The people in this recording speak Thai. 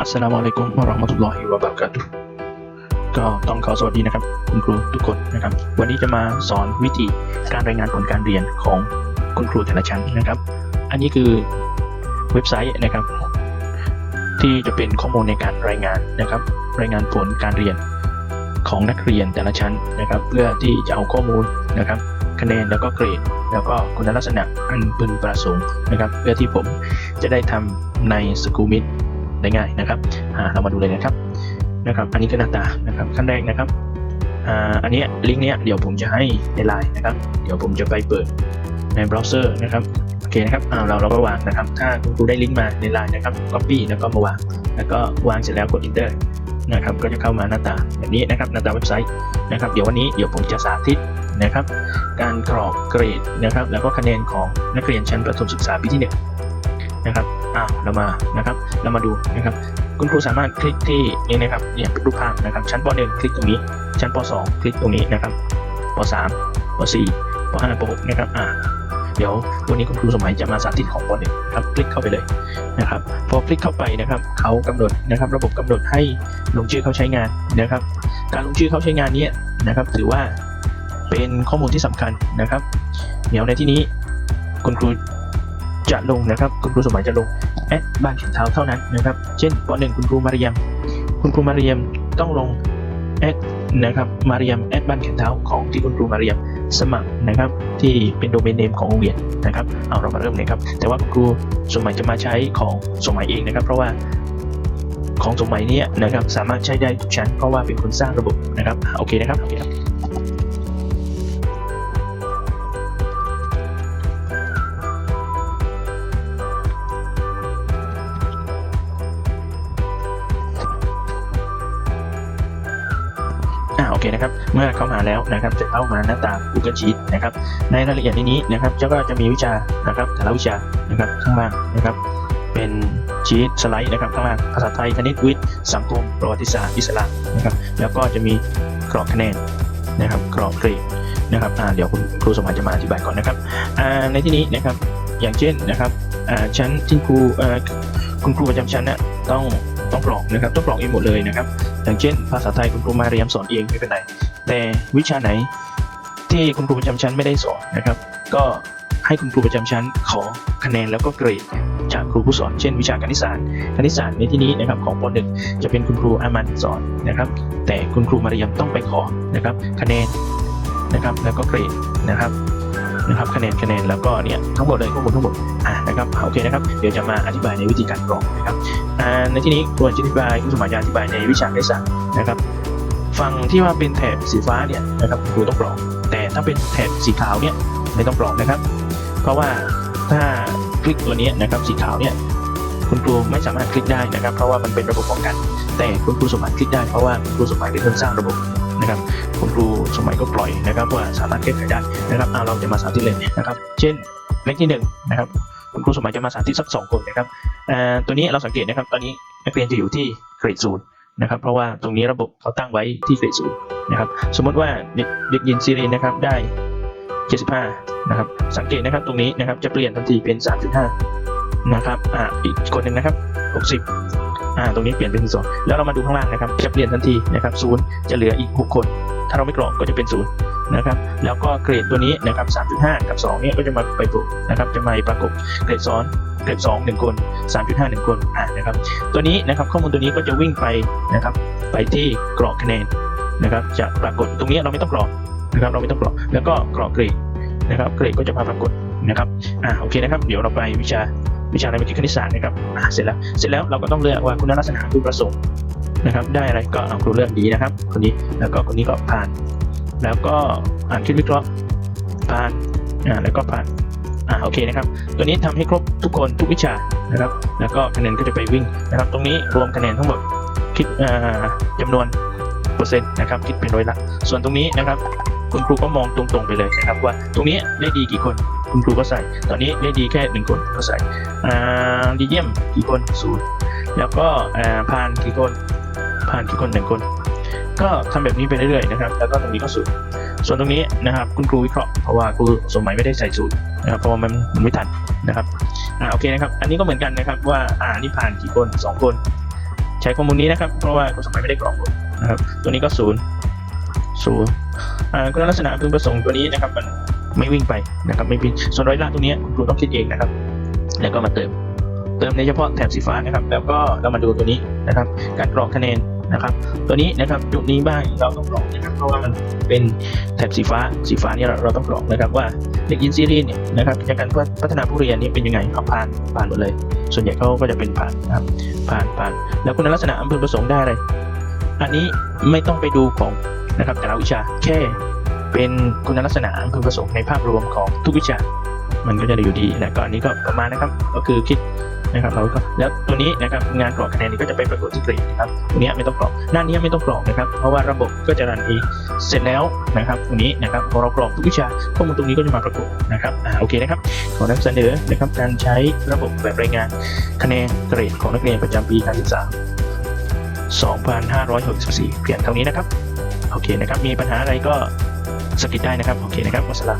อัสสลามุอะลัยกุมวะเราะห์มะตุลลอฮิวะบะเราะกาตุก็ต้องขอสวัสดีนะครับ คุณครูทุกคนนะครับ วันนี้จะมาสอนวิธีการรายงานผลการเรียนของคุณครูแต่ละชั้นนะครับ อันนี้คือเว็บไซต์นะครับ ที่จะเป็นข้อมูลในการรายงานนะครับ รายงานผลการเรียนของนักเรียนแต่ละชั้นนะครับ เพื่อที่จะเอาข้อมูลนะครับ คะแนนแล้วก็เกรด แล้วก็คุณลักษณะอันพึงประสงค์นะครับ เพื่อที่ผมจะได้ทำในสกูมิด ได้ง่ายนะครับเรามาดูเลยนะครับนะครับ อันนี้คือหน้าตานะครับขั้นแรกนะครับอันนี้ลิงก์เนี้ยเดี๋ยวผมจะให้ในไลน์นะครับ เดี๋ยวผมจะไปเปิดในเบราว์เซอร์นะครับโอเคนะครับเราเราก็วางนะครับ ถ้าคุณครูได้ลิงก์มาในไลน์นะครับ copy แล้วก็มาวาง แล้วก็วางเสร็จแล้วกด enter นะครับ ก็จะเข้ามาหน้าตาแบบนี้นะครับหน้าตาเว็บไซต์นะครับ เดี๋ยววันนี้เดี๋ยวผมจะสาธิตนะครับ การกรอกเกรดนะครับ แล้วก็คะแนนของนักเรียนชั้นประถมศึกษาปีที่หนึ่งนะครับ อ่าเรามานะครับ เรามาดูนะครับ คุณครูสามารถคลิกที่นี่นะครับเนี่ยรูปภาพนะครับ ชั้นป .1 คลิกตรงนี้ ชั้นป .2 คลิกตรงนี้นะครับป .3 ป .4 ป .5 ป .6 นะครับอ่าเดี๋ยววันนี้คุณครูสมัยจะมาสาธิตของป .1 ครับ คลิกเข้าไปเลยนะครับพอคลิกเข้าไปนะครับเขากำหนดนะครับ ระบบกำหนดให้ลงชื่อเขาใช้งานนะครับ การลงชื่อเขาใช้งานนี้นะครับ ถือว่าเป็นข้อมูลที่สำคัญนะครับ เดี๋ยวในที่นี้คุณครู จะลงนะครับ คุณครูสมัยจะลงแอดบ้านเขียนเท้าเท่านั้นนะครับ เช่นป .1 คุณครูมาเรียม คุณครูมาเรียมต้องลงแอดนะครับมาเรียมแอดบ้านเขียนเท้าของที่คุณครูมาเรียมสมัครนะครับที่เป็นโดเมนเนมของโรงเรียนนะครับเอาเรามาเริ่มเลยครับ แต่ว่าคุณครูสมัยจะมาใช้ของสมัยเองนะครับ เพราะว่าของสมัยนี้นะครับสามารถใช้ได้ทุกชั้นเพราะว่าเป็นคนสร้างระบบนะครับโอเคนะครับโอเคครับ เคนะครับ เมื่อเข้ามาแล้วนะครับจะเข้ามาหน้าตา Google Sheet นะครับ ในรายละเอียดในนี้นะครับเจะก็จะมีวิชานะครับแต่ละวิชานะครับข้างล่างนะครับ เป็นชีตสไลด์นะครับข้างล่างภาษาไทยคณิตวิทย์สังคมประวัติศาสตร์อิสลามนะครับ แล้วก็จะมีกรอกคะแนนนะครับกรอกเกรดนะครับอ่าเดี๋ยวคุณครูสมานจะมาอธิบายก่อนนะครับอ่าในที่นี้นะครับอย่างเช่นนะครับอ่าชั้นที่ครูอ่าคุณครูประจำชั้นนะต้องต้องกรอกนะครับต้องกรอกเองหมดเลยนะครับ อย่างเช่น ภาษาไทยคุณครูมาเรียมสอนเองไม่เป็นไร แต่วิชาไหนที่คุณครูประจำชั้นไม่ได้สอนนะครับ ก็ให้คุณครูประจำชั้นขอคะแนนแล้วก็เกรดจากครูผู้สอนเช่นวิชาคณิตศาสตร์คณิตศาสตร์ในที่นี้นะครับของป .1 จะเป็นคุณครูอามันสอนนะครับ แต่คุณครูมาเรียมต้องไปขอนะครับ คะแนนนะครับแล้วก็เกรดนะครับนะครับคะแนนคะแนนแล้วก็เนี่ยทั้งหมดเลยข้อมูลทั้งหมดอ่านะครับโอเคนะครับเดี๋ยวจะมาอธิบายในวิธีการกรอกนะครับ ในที่นี้ควรจะอธิบายคุณสมายจะอธิบายในวิชาคณิตศาสตร์นะครับฝั่งที่ว่าเป็นแถบสีฟ้าเนี่ยนะครับครูต้องกรอก แต่ถ้าเป็นแถบสีขาวเนี่ยไม่ต้องกรอกนะครับ เพราะว่าถ้าคลิกตัวนี้นะครับสีขาวเนี่ยคุณครูไม่สามารถคลิกได้นะครับ เพราะว่ามันเป็นระบบป้องกัน แต่คุณครูสมหมายคลิกได้เพราะว่าคุณครูสมหมายเป็นคนสร้างระบบนะครับคุณครูสมหมายก็ปล่อยนะครับว่าสามารถแก้ไขได้นะครับเอาเราจะมาสาธิตเลยนะครับ เช่นเลขที่หนึ่งนะครับ คุณครูสมหมายจะมาสาธิตสักสองคนนะครับตัวนี้เราสังเกตนะครับ ตอนนี้นักเรียนจะอยู่ที่เกรดศูนย์นะครับ เพราะว่าตรงนี้ระบบเขาตั้งไว้ที่เกรดศูนย์นะครับ สมมติว่าเด็กเด็กหญิงซีรีนนะครับได้ 75 นะครับ สังเกตนะครับตรงนี้นะครับจะเปลี่ยนทันทีเป็น 3.5 นะครับ อ่าอีกคนหนึ่งนะครับ 60 อ่าตรงนี้เปลี่ยนเป็น2แล้วเรามาดูข้างล่างนะครับ จะเปลี่ยนทันทีนะครับ0จะเหลืออีก 6 คน ถ้าเราไม่กรอกก็จะเป็น 0 นะครับ แล้วก็เกรดตัวนี้นะครับ 3.5 กับ 2 เนี่ยก็จะมาไปปุกนะครับ จะมาประกบเกรดซ้อนเกรด2 1 คน 3.5 1 คนอ่านะครับ ตัวนี้นะครับข้อมูลตัวนี้ก็จะวิ่งไปนะครับ ไปที่กรอกคะแนนนะครับ จะปรากฏตรงนี้เราไม่ต้องกรอกนะครับ เราไม่ต้องกรอก แล้วก็กรอกเกรดนะครับ เกรดก็จะมาปรากฏนะครับ อ่าโอเคนะครับ เดี๋ยวเราไปวิชาวิชาในวิทยาคณิตศาสตร์นะครับอ่าเสร็จแล้ว เสร็จแล้วเราก็ต้องเลือกว่าคุณลักษณะคือประสงค์นะครับ ได้อะไรก็เอาครูเลือกดีนะครับ คนนี้ แล้วก็คนนี้ก็ผ่าน แล้วก็อ่านคิดวิเคราะห์ผ่านอ่าแล้วก็ผ่านอ่าโอเคนะครับ ตัวนี้ทำให้ครบทุกคนทุกวิชานะครับ แล้วก็คะแนนก็จะไปวิ่งนะครับ ตรงนี้รวมคะแนนทั้งหมดคิดอ่าจำนวนเปอร์เซ็นต์นะครับคิดเป็นร้อยละ ส่วนตรงนี้นะครับ คุณครูก็มองตรงๆไปเลยนะครับ ว่าตรงนี้ได้ดีกี่คนคุณครูก็ใส่ ตอนนี้ได้ดีแค่หนึ่งคนก็ใส่อ่าดีเยี่ยมกี่คนศูนย์แล้วก็อ่าผ่านกี่คนผ่านกี่คนหนึ่งคน ก็ทำแบบนี้ไปเรื่อยๆนะครับแล้วก็ตรงนี้ก็ศูนย์ส่วนตรงนี้นะครับคุณครูวิเคราะห์เพราะว่าครูสมัยไม่ได้ใส่ศูนย์นะครับเพราะว่ามันไม่ทันนะครับอ่าโอเคนะครับอันนี้ก็เหมือนกันนะครับว่าอ่านี่ผ่านกี่คนสองคน ใช้ข้อมูลนี้นะครับเพราะว่าคุณสมัยไม่ได้กรอกหมดนะครับตัวนี้ก็ศูนย์ศูนย์อ่าคุณลักษณะพึงประสงค์ตัวนี้นะครับมันไม่วิ่งไปนะครับไม่วิ่งส่วนร้อยละตรงนี้คุณครูต้องคิดเองนะครับ แล้วก็มาเติม เติมในเฉพาะแถบสีฟ้านะครับ แล้วก็เรามาดูตัวนี้นะครับ การกรอกคะแนน นะครับ ตัวนี้นะครับจุดนี้บ้างเราต้องกรอกนะครับเพราะว่ามันเป็นแถบสีฟ้าสีฟ้านี่เราเราต้องกรอกนะครับว่าเด็กยินซีรีส์เนี่ยนะครับจากการพัฒนาผู้เรียนนี่เป็นยังไงเขาผ่านผ่านหมดเลย ส่วนใหญ่เขาก็จะเป็นผ่านนะครับผ่านผ่าน แล้วคุณลักษณะอำเภอประสงค์ได้อะไรอันนี้ไม่ต้องไปดูของนะครับแต่ละวิชาแค่เป็นคุณลักษณะอำเภอประสงค์ในภาพรวมของทุกวิชา มันก็จะอยู่ดีและก็อันนี้ก็ประมาณนะครับ ก็คือคิด นะครับเราก็แล้วตัวนี้นะครับงานกรอกคะแนนนี้ก็จะไปปรากฏที่เกรดนะครับตรงนี้ไม่ต้องกรอกหน้านี้ไม่ต้องกรอกนะครับ เพราะว่าระบบก็จะรันเองเสร็จแล้วนะครับตรงนี้นะครับพอเรากรอกทุกวิชาข้อมูลตรงนี้ก็จะมาปรากฏนะครับอ่าโอเคนะครับขอนำเสนอนะครับการใช้ระบบแบบรายงานคะแนนเกรดของนักเรียนประจำปีการศึกษา 2564 เพียงเท่านี้นะครับโอเคนะครับมีปัญหาอะไรก็สกิดได้นะครับโอเคนะครับวัสสลา